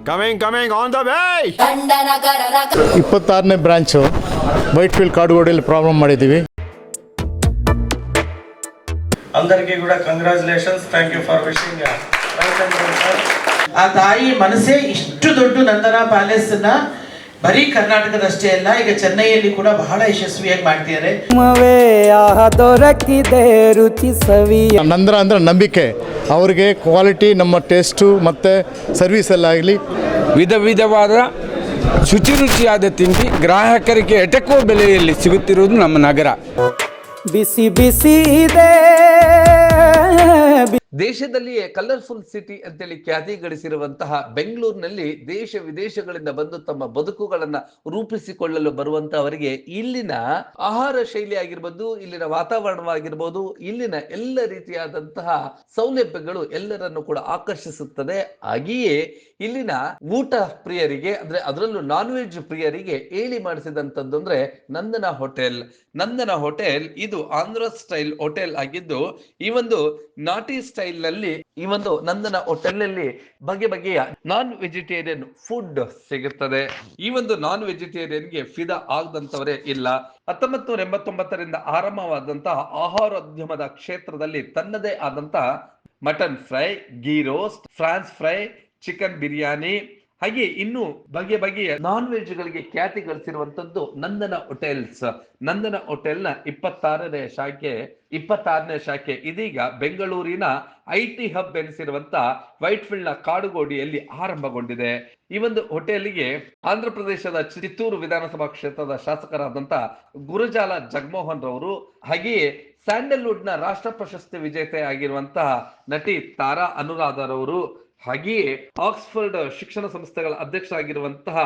coming coming on the way ಇಪ್ಪತ್ತಾರನೇ branch white field ಕಾಡುಗೋಡಿಯಲ್ಲಿ problem ಮಾಡಿದ್ದೀವಿ అందరికీ కూడా congratulations thank you for wishing ಆ ತಾಯಿ ಮನಸ್ಸೇ ಇಷ್ಟು ದೊಡ್ಡ ನಂದನ ಪ್ಯಾಲೇಸ್ ನ ಬರೀ ಕರ್ನಾಟಕದಷ್ಟೇ ಅಲ್ಲ ಈಗ ಚೆನ್ನೈಯಲ್ಲಿ ಕೂಡ ಬಹಳ ಯಶಸ್ವಿಯಾಗಿ ಮಾಡ್ತಿದ್ದಾರೆ. ಮವೇ ಆಹ ದೊರಕಿದೆ ರುಚಿ ಸವಿ ನಂತರ ಅಂದರೆ ನಂಬಿಕೆ. ಅವ್ರಿಗೆ ಕ್ವಾಲಿಟಿ ನಮ್ಮ ಟೇಸ್ಟು ಮತ್ತು ಸರ್ವೀಸಲ್ಲಾಗಲಿ ವಿಧ ವಿಧವಾದ ಶುಚಿ ರುಚಿಯಾದ ತಿಂಡಿ ಗ್ರಾಹಕರಿಗೆ ಎಟಕುವ ಬೆಲೆಯಲ್ಲಿ ಸಿಗುತ್ತಿರುವುದು ನಮ್ಮ ನಗರ. ಬಿಸಿ ಬಿಸಿ ಇದೆ ದೇಶದಲ್ಲಿಯೇ ಕಲರ್ಫುಲ್ ಸಿಟಿ ಅಂತೇಳಿ ಖ್ಯಾತಿ ಗಳಿಸಿರುವಂತಹ ಬೆಂಗಳೂರಿನಲ್ಲಿ ದೇಶ ವಿದೇಶಗಳಿಂದ ಬಂದು ತಮ್ಮ ಬದುಕುಗಳನ್ನ ರೂಪಿಸಿಕೊಳ್ಳಲು ಬರುವಂತಹವರಿಗೆ ಇಲ್ಲಿನ ಆಹಾರ ಶೈಲಿ ಆಗಿರ್ಬೋದು, ಇಲ್ಲಿನ ವಾತಾವರಣವಾಗಿರ್ಬೋದು, ಇಲ್ಲಿನ ಎಲ್ಲ ರೀತಿಯಾದಂತಹ ಸೌಲಭ್ಯಗಳು ಎಲ್ಲರನ್ನು ಕೂಡ ಆಕರ್ಷಿಸುತ್ತದೆ. ಹಾಗೆಯೇ ಇಲ್ಲಿನ ಊಟ ಪ್ರಿಯರಿಗೆ ಅಂದ್ರೆ ಅದರಲ್ಲೂ ನಾನ್ ವೆಜ್ ಪ್ರಿಯರಿಗೆ ಏಳಿ ಮಾಡಿಸಿದಂಥದ್ದು ಅಂದ್ರೆ ನಂದನ ಹೋಟೆಲ್. ನಂದನ ಹೋಟೆಲ್ ಇದು ಆಂಧ್ರ ಸ್ಟೈಲ್ ಹೋಟೆಲ್ ಆಗಿದ್ದು, ಈ ಒಂದು ನಾಟಿ ಸ್ಟೈಲ್ ನಲ್ಲಿ ಈ ಒಂದು ನಂದನ ಹೋಟೆಲ್ನಲ್ಲಿ ಬಗೆ ಬಗೆಯ ನಾನ್ ವೆಜಿಟೇರಿಯನ್ ಫುಡ್ ಸಿಗುತ್ತದೆ. ಈ ಒಂದು ನಾನ್ ವೆಜಿಟೇರಿಯನ್ಗೆ ಫಿದಾ ಆಗದಂತವರೇ ಇಲ್ಲ. ಹತ್ತೊಂಬತ್ತು ನೂರ ಎಂಬತ್ತೊಂಬತ್ತರಿಂದ ಆರಂಭವಾದಂತಹ ಆಹಾರೋದ್ಯಮದ ಕ್ಷೇತ್ರದಲ್ಲಿ ತನ್ನದೇ ಆದಂತಹ mutton fry ghee roast, prawns fry, chicken biryani, ಹಾಗೆ ಇನ್ನು ಬಗೆ ಬಗೆಯ ನಾನ್ ವೆಜ್ ಗಳಿಗೆ ಖ್ಯಾತಿ ಗಳಿಸಿರುವಂತದ್ದು ನಂದನ ಹೋಟೆಲ್ಸ್. ನಂದನ ಹೋಟೆಲ್ನ ಇಪ್ಪತ್ತಾರನೇ ಶಾಖೆ ಇಪ್ಪತ್ತಾರನೇ ಶಾಖೆ ಇದೀಗ ಬೆಂಗಳೂರಿನ ಐ ಟಿ ಹಬ್ ಎನಿಸಿರುವಂತ ವೈಟ್ ಫೀಲ್ಡ್ ಕಾಡುಗೋಡಿಯಲ್ಲಿ ಆರಂಭಗೊಂಡಿದೆ. ಈ ಒಂದು ಹೋಟೆಲ್ಗೆ ಆಂಧ್ರ ಪ್ರದೇಶದ ಚಿತ್ತೂರು ವಿಧಾನಸಭಾ ಕ್ಷೇತ್ರದ ಶಾಸಕರಾದಂತ ಗುರುಜಾಲ ಜಗಮೋಹನ್ ರವರು, ಹಾಗೆಯೇ ಸ್ಯಾಂಡಲ್ವುಡ್ನ ರಾಷ್ಟ್ರ ಪ್ರಶಸ್ತಿ ವಿಜೇತೆ ಆಗಿರುವಂತಹ ನಟಿ ತಾರಾ ಅನುರಾಧರವರು ಹಾಗೆಯೇ ಆಕ್ಸ್ಫರ್ಡ್ ಶಿಕ್ಷಣ ಸಂಸ್ಥೆಗಳ ಅಧ್ಯಕ್ಷರಾಗಿರುವಂತಹ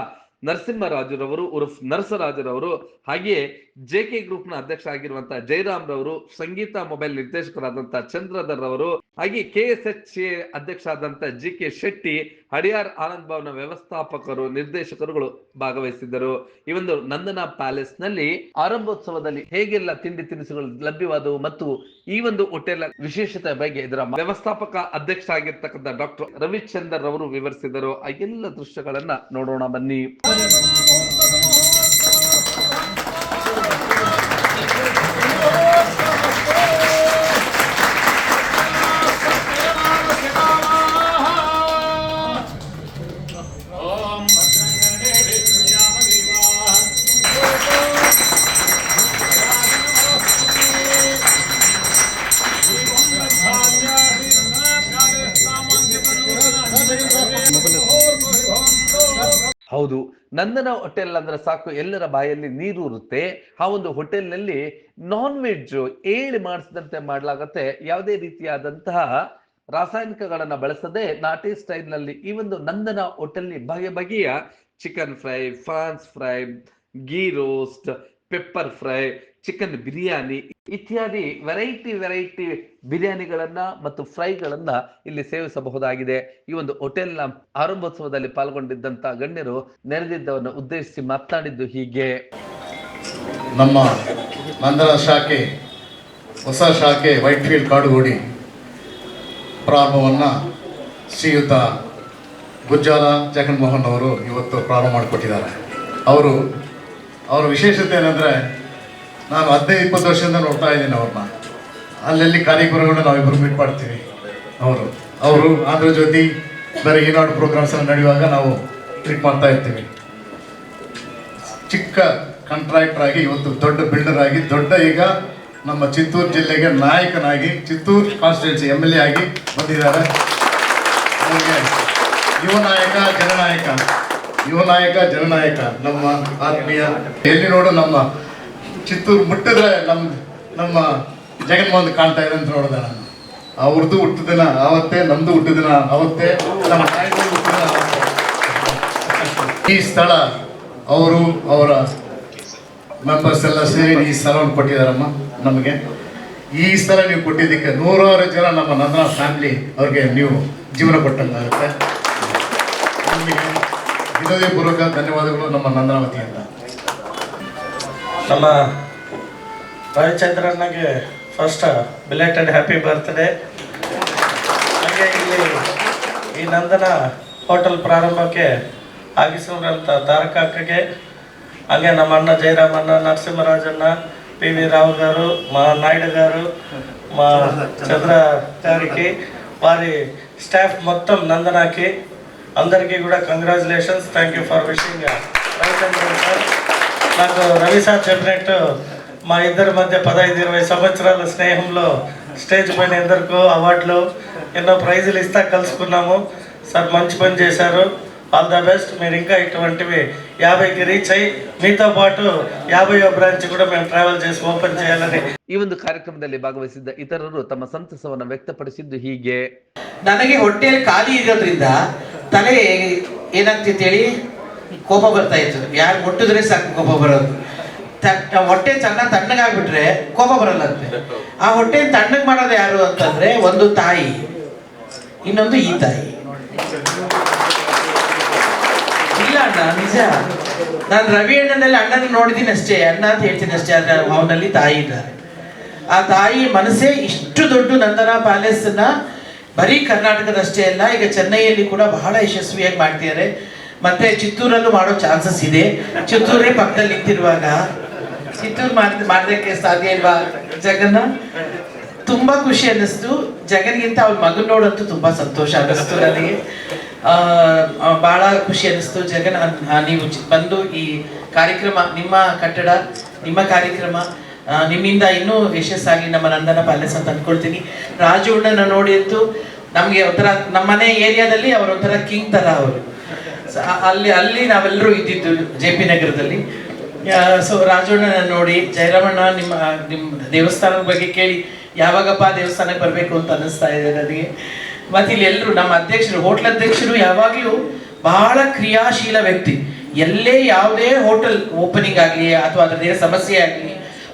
ನರಸಿಂಹರಾಜುರವರು ಉರ್ಫ್ ನರಸರಾಜರವರು ಹಾಗೆಯೇ ಜೆ ಕೆ ಗ್ರೂಪ್ನ ಅಧ್ಯಕ್ಷ ಆಗಿರುವಂತಹ ಜಯರಾಮ್ ರವರು, ಸಂಗೀತ ಮೊಬೈಲ್ ನಿರ್ದೇಶಕರಾದಂತಹ ಚಂದ್ರಧರ್ ರವರು, ಹಾಗೆ ಕೆ ಎಸ್ ಎಚ್ ಎ ಅಧ್ಯಕ್ಷ ಆದಂತಹ ಜಿ ಕೆ ಶೆಟ್ಟಿ ಹರಿಯಾರ್ ಆನಂದ್ ಭವನ ವ್ಯವಸ್ಥಾಪಕರು, ನಿರ್ದೇಶಕರುಗಳು ಭಾಗವಹಿಸಿದ್ದರು. ಈ ಒಂದು ನಂದನ ಪ್ಯಾಲೇಸ್ನಲ್ಲಿ ಆರಂಭೋತ್ಸವದಲ್ಲಿ ಹೇಗೆಲ್ಲ ತಿಂಡಿ ತಿನಿಸುಗಳು ಲಭ್ಯವಾದವು ಮತ್ತು ಈ ಒಂದು ಹೋಟೆಲ್ ವಿಶೇಷತೆ ಬಗ್ಗೆ ಇದರ ವ್ಯವಸ್ಥಾಪಕ ಅಧ್ಯಕ್ಷ ಆಗಿರ್ತಕ್ಕಂಥ ಡಾಕ್ಟರ್ ರವಿಚಂದರ್ ಅವರು ವಿವರಿಸಿದರು. ಆ ಎಲ್ಲ ದೃಶ್ಯಗಳನ್ನ ನೋಡೋಣ ಬನ್ನಿ. ನಂದನ ಹೋಟೆಲ್ ಅಂದ್ರೆ ಸಾಕು, ಎಲ್ಲರ ಬಾಯಲ್ಲಿ ನೀರೂರುತ್ತೆ ಆ ಒಂದು ಹೋಟೆಲ್ನಲ್ಲಿ ನಾನ್ ವೆಜ್ ಏಳಿ ಮಾಡಿಸಿದಂತೆ ಮಾಡಲಾಗತ್ತೆ. ಯಾವುದೇ ರೀತಿಯಾದಂತಹ ರಾಸಾಯನಿಕಗಳನ್ನ ಬಳಸದೆ ನಾಟಿ ಸ್ಟೈಲ್ನಲ್ಲಿ ಈ ಒಂದು ನಂದನ ಹೋಟೆಲ್ ಬಗೆ ಬಗೆಯ chicken fry prawns fry ghee roast pepper fry chicken biryani ಇತ್ಯಾದಿ ವೆರೈಟಿ ವೆರೈಟಿ ಬಿರಿಯಾನಿಗಳನ್ನ ಮತ್ತು ಫ್ರೈಗಳನ್ನ ಇಲ್ಲಿ ಸೇವಿಸಬಹುದಾಗಿದೆ. ಈ ಒಂದು ಹೋಟೆಲ್ನ ಆರಂಭೋತ್ಸವದಲ್ಲಿ ಪಾಲ್ಗೊಂಡಿದ್ದಂತ ಗಣ್ಯರು ನೆರೆದಿದ್ದವನ್ನು ಉದ್ದೇಶಿಸಿ ಮಾತನಾಡಿದ್ದು ಹೀಗೆ. ನಮ್ಮ ನಂದನ ಶಾಖೆ, ಹೊಸ ಶಾಖೆ ವೈಟ್ ಫೀಲ್ಡ್ ಕಾಡುಗೋಡಿ ಪ್ರಾರಂಭವನ್ನು ಶ್ರೀಯುತ ಗುಜ್ಜಾಲ ಜಗನ್ಮೋಹನ್ ಅವರು ಇವತ್ತು ಪ್ರಾರಂಭ ಮಾಡಿಕೊಟ್ಟಿದ್ದಾರೆ. ಅವರು, ಅವರ ವಿಶೇಷತೆ ಏನಂದರೆ ನಾನು ಹದಿನೈದು ಇಪ್ಪತ್ತು ವರ್ಷದಿಂದ ನೋಡ್ತಾ ಇದ್ದೀನಿ ಅವ್ರನ್ನ. ಅಲ್ಲಲ್ಲಿ ಕಾರ್ಯಕ್ರಮಗಳನ್ನ ನಾವಿಬ್ಬರು ಮೀಟ್ ಮಾಡ್ತೀವಿ. ಅವರು ಅವರು ಅದ್ರ ಜೊತೆ ಬೇರೆ ಏನಾದ್ರು ಪ್ರೋಗ್ರಾಮ್ಸ್ ಎಲ್ಲ ನಡೆಯುವಾಗ ನಾವು ಟ್ರಿಪ್ ಮಾಡ್ತಾ ಇರ್ತೀವಿ. ಚಿಕ್ಕ ಕಾಂಟ್ರಾಕ್ಟರ್ ಆಗಿ, ಇವತ್ತು ದೊಡ್ಡ ಬಿಲ್ಡರ್ ಆಗಿ, ದೊಡ್ಡ ಈಗ ನಮ್ಮ ಚಿತ್ತೂರು ಜಿಲ್ಲೆಗೆ ನಾಯಕನಾಗಿ, Chittoor constituency M L A ಆಗಿ ಬಂದಿದ್ದಾರೆ. ಅವರಿಗೆ ಯುವ ನಾಯಕ, ಜನನಾಯಕ, ಯುವ ನಾಯಕ, ಜನನಾಯಕ, ನಮ್ಮ ಆತ್ಮೀಯ, ಎಲ್ಲಿ ನೋಡು ನಮ್ಮ ಚಿತ್ತೂರು ಮುಟ್ಟಿದ್ರೆ ನಮ್, ನಮ್ಮ ಜಗನ್ಮೋಹನ್ ಕಾಣ್ತಾ ಇದೆ ಅಂತ ನೋಡಿದೆ ನಾನು. ಅವ್ರದ್ದು ಹುಟ್ಟಿದಿನ ಆವತ್ತೇ ನಮ್ದು ಹುಟ್ಟಿದಿನ ಅವತ್ತೇ ನಮ್ಮ ಹುಟ್ಟಿದ ಅವತ್ತೇ. ಈ ಸ್ಥಳ, ಅವರು, ಅವರ ಮೆಂಬರ್ಸ್ ಎಲ್ಲ ಸೇರಿ ಈ ಸ್ಥಳವನ್ನು ಕೊಟ್ಟಿದ್ದಾರಮ್ಮ ನಮಗೆ. ಈ ಸ್ಥಳ ನೀವು ಕೊಟ್ಟಿದ್ದಕ್ಕೆ ನೂರಾರು ಜನ ನಮ್ಮ ನಂದನ ಫ್ಯಾಮಿಲಿ ಅವ್ರಿಗೆ ನೀವು ಜೀವನ ಕೊಟ್ಟಂಗಾಗುತ್ತೆ ನಿಮಗೆ ಹೃದಯಪೂರ್ವಕ ಧನ್ಯವಾದಗಳು ನಮ್ಮ ನಂದನ ವತಿಯಿಂದ. ನಮ್ಮ ರವಿಚಂದ್ರನ್ಗೆ ಫಸ್ಟ್ ಬಿಲೇಟೆಡ್ ಹ್ಯಾಪಿ ಬರ್ತ್ಡೇ ಹಾಗೆ ಇಲ್ಲಿ ಈ ನಂದನ ಹೋಟೆಲ್ ಪ್ರಾರಂಭಕ್ಕೆ ಆಗಿಸಿದಂಥ ತಾರಕ ಅಕ್ಕಗೆ ಹಾಗೆ ನಮ್ಮ ಅಣ್ಣ ಜಯರಾಮಣ್ಣ ನರಸಿಂಹರಾಜಣ್ಣ ಪಿ ವಿ ರಾವ್ గారు మా నాయుడు గారు మా చంద్ర గారికి వారి స్టాఫ్ మొత్తం నందనాకి అందరికీ కూడా congratulations thank you for wishing Ravichandran sir నాకు రవి సార్ చెప్పినట్టు మా ఇద్దరి మధ్య పదహైదు ఇరవై సంవత్సరాల స్నేహంలో స్టేజ్ పైన ఎందరికో అవార్డులు ఎన్నో ప్రైజులు ఇస్తా కలుసుకున్నాము సార్ మంచి పని చేశారు ఆల్ ద బెస్ట్ మీరు ఇంకా ఇటువంటివి యాభైకి రీచ్ అయ్యి మీతో పాటు యాభైవ బ్రాంచ్ కూడా మేము ట్రావెల్ చేసి ఓపెన్ చేయాలని ಈ ಒಂದು ಕಾರ್ಯಕ್ರಮದಲ್ಲಿ ಭಾಗವಹಿಸಿದ್ದ ಇತರರು ತಮ್ಮ ಸಂತಸವನ್ನು ವ್ಯಕ್ತಪಡಿಸಿದ್ದು ಹೀಗೆ ನನಗೆ ಹೊಟ್ಟೆಯಲ್ಲಿ ಖಾಲಿ ಇರೋದ್ರಿಂದ ತಲೆ ಏನಾಗ್ತಿತ್ತು ಹೇಳಿ ಕೋಪ ಬರ್ತಾ ಇತ್ತು. ಯಾರು ಹೊಟ್ಟಿದ್ರೆ ಸಾಕು ಕೋಪ ಬರೋದು. ಹೊಟ್ಟೆ ಚೆನ್ನಾಗಿ ತಣ್ಣಗಾಗ್ಬಿಟ್ರೆ ಕೋಪ ಬರಲ್ಲ ಅಂತೆ ಆ ಹೊಟ್ಟೆ ತಣ್ಣಗೆ ಮಾಡೋದು ಯಾರು ಅಂತಂದ್ರೆ ಒಂದು ತಾಯಿ, ಇನ್ನೊಂದು ಈ ತಾಯಿ. ಇಲ್ಲ ಅಣ್ಣ, ನಿಜ. ನಾನು ರವಿ ಅಣ್ಣನಲ್ಲಿ ಅಣ್ಣನ ನೋಡಿದ್ದೀನಿ ಅಷ್ಟೇ, ಅಣ್ಣ ಅಂತ ಹೇಳ್ತೀನಿ ಅಷ್ಟೇ, ಆದ್ರೆ ಅವನಲ್ಲಿ ತಾಯಿ ಇದ್ದಾರೆ. ಆ ತಾಯಿ ಮನಸ್ಸೇ ಇಷ್ಟು ದೊಡ್ಡ ನಂದನ ಪ್ಯಾಲೇಸ್ ಅನ್ನ ಬರೀ ಕರ್ನಾಟಕದಷ್ಟೇ ಅಲ್ಲ, ಈಗ ಚೆನ್ನೈಯಲ್ಲಿ ಕೂಡ ಬಹಳ ಯಶಸ್ವಿಯಾಗಿ ಮಾಡ್ತಿದ್ದಾರೆ. ಮತ್ತೆ ಚಿತ್ತೂರಲ್ಲೂ ಮಾಡೋ ಚಾನ್ಸಸ್ ಇದೆ. ಚಿತ್ತೂರೇ ಪಕ್ಕದಲ್ಲಿ ನಿಂತಿರುವಾಗ ಚಿತ್ತೂರು ಮಾಡ್ ಮಾಡೋದಕ್ಕೆ ಸಾಧ್ಯ ಇಲ್ವಾ ಜಗನ್ನ? ತುಂಬಾ ಖುಷಿ ಅನ್ನಿಸ್ತು. ಜಗನ್ಗಿಂತ ಅವ್ರ ಮಗನ್ ನೋಡಂತೂ ತುಂಬಾ ಸಂತೋಷ ಅನ್ನಿಸ್ತು ನನಗೆ. ಬಹಳ ಖುಷಿ ಅನ್ನಿಸ್ತು. ಜಗನ್ ನೀವು ಬಂದು ಈ ಕಾರ್ಯಕ್ರಮ, ನಿಮ್ಮ ಕಟ್ಟಡ, ನಿಮ್ಮ ಕಾರ್ಯಕ್ರಮ ನಿಮ್ಮಿಂದ ಇನ್ನೂ ಯಶಸ್ಸಾಗಿ ನಮ್ಮ ನಂದನ ಪ್ಯಾಲೇಸ್ ಅಂತ ಅನ್ಕೊಳ್ತೀನಿ. ರಾಜು ಅಣ್ಣನ ನೋಡಿ ಅಂತೂ ನಮಗೆ ಒಂಥರ, ನಮ್ಮನೆ ಏರಿಯಾದಲ್ಲಿ ಅವ್ರ ಒಂಥರ ಕಿಂಗ್ ತರ ಅವರು. ಅಲ್ಲಿ ಅಲ್ಲಿ ನಾವೆಲ್ಲರೂ ಇದ್ದಿದ್ದು ಜೆ ಪಿ ನಗರದಲ್ಲಿ. ಸೊ ರಾಜಣ್ಣನ ನೋಡಿ, ಜಯರಾಮಣ್ಣ ನಿಮ್ಮ ನಿಮ್ಮ ದೇವಸ್ಥಾನದ ಬಗ್ಗೆ ಕೇಳಿ, ಯಾವಾಗಪ್ಪ ದೇವಸ್ಥಾನಕ್ಕೆ ಬರಬೇಕು ಅಂತ ಅನ್ನಿಸ್ತಾ ಇದೆ ನನಗೆ. ಮತ್ತೆ ಇಲ್ಲಿ ಎಲ್ಲರೂ ನಮ್ಮ ಅಧ್ಯಕ್ಷರು, ಹೋಟ್ಲ್ ಅಧ್ಯಕ್ಷರು ಯಾವಾಗಲೂ ಬಹಳ ಕ್ರಿಯಾಶೀಲ ವ್ಯಕ್ತಿ. ಎಲ್ಲೇ ಯಾವುದೇ ಹೋಟೆಲ್ ಓಪನಿಂಗ್ ಆಗಲಿ, ಅಥವಾ ಅದರದೇ ಸಮಸ್ಯೆ ಆಗಲಿ,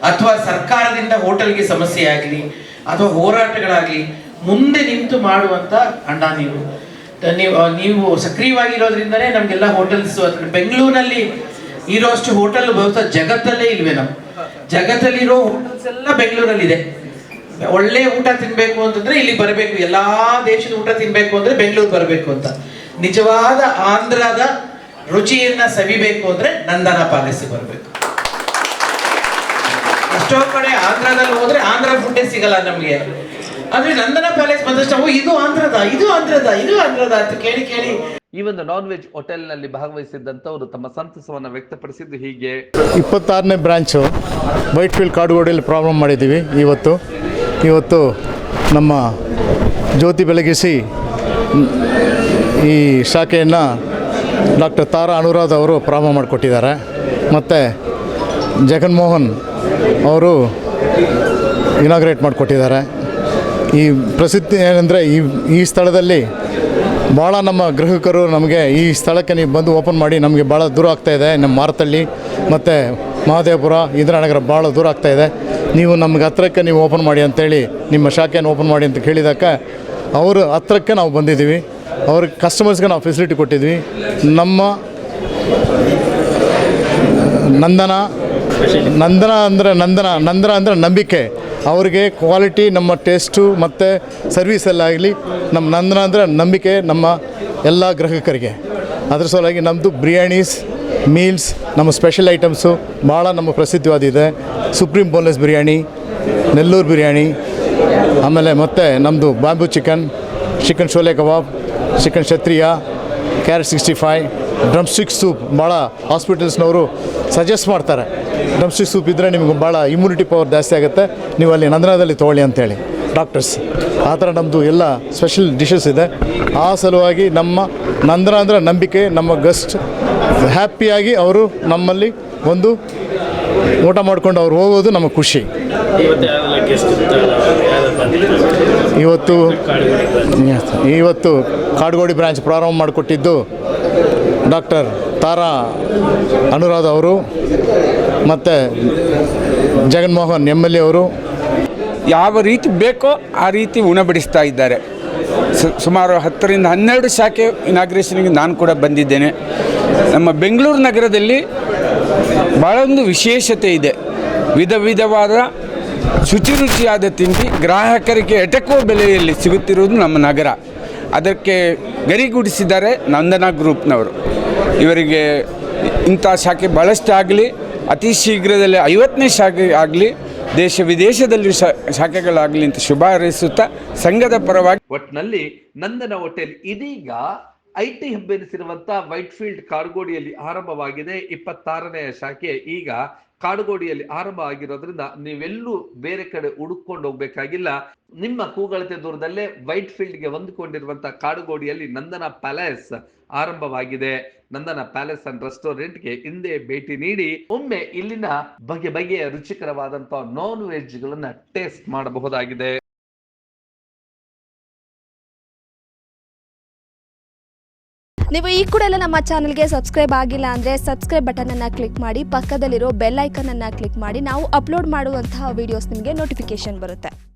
ಅಥವಾ ಸರ್ಕಾರದಿಂದ ಹೋಟೆಲ್ಗೆ ಸಮಸ್ಯೆ ಆಗಲಿ, ಅಥವಾ ಹೋರಾಟಗಳಾಗಲಿ, ಮುಂದೆ ನಿಂತು ಮಾಡುವಂಥ ಅಣ್ಣ ನೀವು ನೀವು ನೀವು ಸಕ್ರಿಯವಾಗಿರೋದ್ರಿಂದನೇ ನಮಗೆಲ್ಲ ಹೋಟೆಲ್ಸ್ ಬೆಂಗಳೂರಿನಲ್ಲಿ ಇರೋಷ್ಟು ಹೋಟೆಲ್ ಬಹುಶಃ ಜಗತ್ತಲ್ಲೇ ಇಲ್ವೇ ನಾವು ಜಗತ್ತಲ್ಲಿರೋ ಹೋಟೆಲ್ಸ್ ಎಲ್ಲ ಬೆಂಗಳೂರಲ್ಲಿದೆ. ಒಳ್ಳೆ ಊಟ ತಿನ್ಬೇಕು ಅಂತಂದ್ರೆ ಇಲ್ಲಿ ಬರಬೇಕು. ಎಲ್ಲಾ ದೇಶದ ಊಟ ತಿನ್ಬೇಕು ಅಂದ್ರೆ ಬೆಂಗಳೂರು ಬರಬೇಕು ಅಂತ. ನಿಜವಾದ ಆಂಧ್ರದ ರುಚಿಯನ್ನ ಸವಿಬೇಕು ಅಂದ್ರೆ ನಂದನ ಪ್ಯಾಲೇಸ್ ಬರಬೇಕು. ಎಷ್ಟೋ ಕಡೆ ಆಂಧ್ರದಲ್ಲಿ ಹೋದ್ರೆ ಆಂಧ್ರ ಫುಡ್ಡೇ ಸಿಗಲ್ಲ ನಮಗೆ. ಆದ್ರೆ ನಂದನ ಪ್ಯಾಲೇಸ್ ಬಂದಷ್ಟು ಇದು ಆಂಧ್ರದ ಇದು ಆಂಧ್ರದ ಇದು ಆಂಧ್ರದ ಅಂತ ಕೇಳಿ ಕೇಳಿ. ಈ ಒಂದು ನಾನ್ ವೆಜ್ ಹೋಟೆಲ್ನಲ್ಲಿ ಭಾಗವಹಿಸಿದ್ದಂತವರು ತಮ್ಮ ಸಂತಸವನ್ನು ವ್ಯಕ್ತಪಡಿಸಿದ್ದು ಹೀಗೆ. ಇಪ್ಪತ್ತಾರನೇ ಬ್ರಾಂಚು ವೈಟ್ ಫೀಲ್ಡ್ ಕಾಡುಗೋಡಿಯಲ್ಲಿ ಪ್ರಾಬ್ಲಮ್ ಮಾಡಿದ್ದೀವಿ ಇವತ್ತು. ಇವತ್ತು ನಮ್ಮ ಜ್ಯೋತಿ ಬೆಳಗಿಸಿ ಈ ಶಾಖೆಯನ್ನು ಡಾಕ್ಟರ್ ತಾರಾ ಅನುರಾಧ ಅವರು ಪ್ರಾರಂಭ ಮಾಡಿಕೊಟ್ಟಿದ್ದಾರೆ. ಮತ್ತು ಜಗನ್ಮೋಹನ್ ಅವರು ಇನಾಗ್ರೇಟ್ ಮಾಡಿಕೊಟ್ಟಿದ್ದಾರೆ. ಈ ಪ್ರಸಿದ್ಧಿ ಏನಂದರೆ ಈ ಈ ಸ್ಥಳದಲ್ಲಿ ಭಾಳ ನಮ್ಮ ಗ್ರಾಹಕರು ನಮಗೆ ಈ ಸ್ಥಳಕ್ಕೆ ನೀವು ಬಂದು ಓಪನ್ ಮಾಡಿ ನಮಗೆ ಭಾಳ ದೂರ ಆಗ್ತಾ ಇದೆ. ನಮ್ಮ ಮಾರತಳ್ಳಿ ಮತ್ತು ಮಹದೇವಪುರ, ಇಂದ್ರಾನಗರ ಭಾಳ ದೂರ ಆಗ್ತಾ ಇದೆ. ನೀವು ನಮ್ಗೆ ಹತ್ರಕ್ಕೆ ನೀವು ಓಪನ್ ಮಾಡಿ ಅಂತೇಳಿ, ನಿಮ್ಮ ಶಾಖೆಯನ್ನು ಓಪನ್ ಮಾಡಿ ಅಂತ ಕೇಳಿದಾಗ ಅವರು ಹತ್ರಕ್ಕೆ ನಾವು ಬಂದಿದ್ದೀವಿ. ಅವ್ರ ಕಸ್ಟಮರ್ಸ್ಗೆ ನಾವು ಫೆಸಿಲಿಟಿ ಕೊಟ್ಟಿದ್ವಿ. ನಮ್ಮ ನಂದನ ನಂದನ ಅಂದರೆ ನಂದನ ನಂದನ ಅಂದರೆ ನಂಬಿಕೆ. ಅವರಿಗೆ ಕ್ವಾಲಿಟಿ ನಮ್ಮ ಟೇಸ್ಟು ಮತ್ತು ಸರ್ವೀಸಲ್ಲಾಗಲಿ ನಮ್ಮ ನಂದನ ಅಂದರೆ ನಂಬಿಕೆ, ನಮ್ಮ ಎಲ್ಲ ಗ್ರಾಹಕರಿಗೆ. ಅದ್ರ ಸಲುವಾಗಿ ನಮ್ಮದು ಬಿರಿಯಾನೀಸ್ ಮೀಲ್ಸ್ ನಮ್ಮ ಸ್ಪೆಷಲ್ ಐಟಮ್ಸು ಭಾಳ ನಮ್ಮ ಪ್ರಸಿದ್ಧವಾದಿದೆ ಸುಪ್ರೀಂ ಬೋನ್ಲೆಸ್ ಬಿರಿಯಾನಿ ನೆಲ್ಲೂರು ಬಿರಿಯಾನಿ ಆಮೇಲೆ ಮತ್ತು ನಮ್ಮದು bamboo chicken chicken sholay kebab chicken ಕ್ಷತ್ರಿಯ carrot sixty five drumstick soup ಭಾಳ ಹಾಸ್ಪಿಟಲ್ಸ್ನವರು ಸಜೆಸ್ಟ್ ಮಾಡ್ತಾರೆ. ಡ್ರಮ್ ಸ್ಟಿಕ್ ಸೂಪ್ ಇದ್ದರೆ ನಿಮಗೆ ಭಾಳ ಇಮ್ಯುನಿಟಿ ಪವರ್ ಜಾಸ್ತಿ ಆಗುತ್ತೆ. ನೀವು ಅಲ್ಲಿ ನಂದನದಲ್ಲಿ ತೊಗೊಳ್ಳಿ ಅಂತೇಳಿ. ಡಾಕ್ಟರ್ಸ್ ಆ ಥರ ನಮ್ಮದು ಎಲ್ಲ ಸ್ಪೆಷಲ್ ಡಿಶಸ್ ಇದೆ. ಆ ಸಲುವಾಗಿ ನಮ್ಮ ನಂದನ ಅಂದರೆ ನಂಬಿಕೆ ನಮ್ಮ ಗಸ್ಟ್ ಹ್ಯಾಪಿಯಾಗಿ ಅವರು ನಮ್ಮಲ್ಲಿ ಒಂದು ಊಟ ಮಾಡ್ಕೊಂಡು ಅವ್ರು ಹೋಗೋದು ನಮಗೆ ಖುಷಿ. ಇವತ್ತು ಇವತ್ತು ಕಾಡುಗೋಡಿ ಬ್ರಾಂಚ್ ಪ್ರಾರಂಭ ಮಾಡಿಕೊಟ್ಟಿದ್ದು ಡಾಕ್ಟರ್ ತಾರಾ ಅನುರಾಧ ಅವರು ಮತ್ತು ಜಗನ್ಮೋಹನ್ ಎಂ ಎಲ್ ಅವರು. ಯಾವ ರೀತಿ ಬೇಕೋ ಆ ರೀತಿ ಉಣಬಡಿಸ್ತಾ ಇದ್ದಾರೆ. ಸುಮಾರು ಹತ್ತರಿಂದ ಹನ್ನೆರಡು ಶಾಖೆ ಇನಾಗ್ರೇಷನ್ಗೆ ನಾನು ಕೂಡ ಬಂದಿದ್ದೇನೆ. ನಮ್ಮ ಬೆಂಗಳೂರು ನಗರದಲ್ಲಿ ಭಾಳ ಒಂದು ವಿಶೇಷತೆ ಇದೆ. ವಿಧ ವಿಧವಾದ ಶುಚಿ ರುಚಿಯಾದ ತಿಂಡಿ ಗ್ರಾಹಕರಿಗೆ ಎಟಕುವ ಬೆಲೆಯಲ್ಲಿ ಸಿಗುತ್ತಿರುವುದು ನಮ್ಮ ನಗರ. ಅದಕ್ಕೆ ಗರಿಗೂಡಿಸಿದ್ದಾರೆ ನಂದನಾ ಗ್ರೂಪ್ನವರು. ಇವರಿಗೆ ಇಂಥ ಶಾಖೆ ಭಾಳಷ್ಟು ಆಗಲಿ, ಅತಿ ಶೀಘ್ರದಲ್ಲಿ ಐವತ್ತನೇ ಶಾಖೆ ಆಗಲಿ, ದೇಶ ವಿದೇಶದಲ್ಲಿ ಶಾಖೆಗಳಾಗಲಿ ಅಂತ ಶುಭ ಹಾರೈಸುತ್ತಾ, ಸಂಘದ ಪರವಾಗಿ ಒಟ್ಟಿನಲ್ಲಿ ನಂದನ ಹೋಟೆಲ್ ಇದೀಗ ಐ ಟಿ ವೈಟ್ ಫೀಲ್ಡ್ ಕಾಡುಗೋಡಿಯಲ್ಲಿ ಆರಂಭವಾಗಿದೆ. ಇಪ್ಪತ್ತಾರನೆಯ ಶಾಖೆ ಈಗ ಕಾಡುಗೋಡಿಯಲ್ಲಿ ಆರಂಭ ಆಗಿರೋದ್ರಿಂದ ನೀವೆಲ್ಲೂ ಬೇರೆ ಕಡೆ ಹುಡುಕೊಂಡು ಹೋಗ್ಬೇಕಾಗಿಲ್ಲ. ನಿಮ್ಮ ಕೂಗಳತೆ ದೂರದಲ್ಲೇ ವೈಟ್ ಫೀಲ್ಡ್ಗೆ ಹೊಂದಿಕೊಂಡಿರುವಂತಹ ಕಾಡುಗೋಡಿಯಲ್ಲಿ ನಂದನ ಪ್ಯಾಲೇಸ್ ಆರಂಭವಾಗಿದೆ. ನಂದನ ಪ್ಯಾಲೇಸ್ ಅಂಡ್ ರೆಸ್ಟೋರೆಂಟ್ಗೆ ಹಿಂದೆ ಭೇಟಿ ನೀಡಿ, ಒಮ್ಮೆ ಇಲ್ಲಿನ ಬಗೆ ಬಗೆಯ ರುಚಿಕರವಾದಂತಹ ನಾನ್ ವೆಜ್ ಗಳನ್ನ ಟೇಸ್ಟ್ ಮಾಡಬಹುದಾಗಿದೆ. ನೀವು ಈ ಕೂಡ ಎಲ್ಲ ನಮ್ಮ ಚಾನಲ್ಗೆ ಸಬ್ಸ್ಕ್ರೈಬ್ ಆಗಿಲ್ಲ ಅಂದರೆ ಸಬ್ಸ್ಕ್ರೈಬ್ ಬಟನನ್ನು ಕ್ಲಿಕ್ ಮಾಡಿ, ಪಕ್ಕದಲ್ಲಿರೋ ಬೆಲ್ ಐಕನನ್ನು ಕ್ಲಿಕ್ ಮಾಡಿ, ನಾವು ಅಪ್ಲೋಡ್ ಮಾಡುವಂತಹ ವಿಡಿಯೋಸ್ ನಿಮಗೆ ನೋಟಿಫಿಕೇಶನ್ ಬರುತ್ತೆ.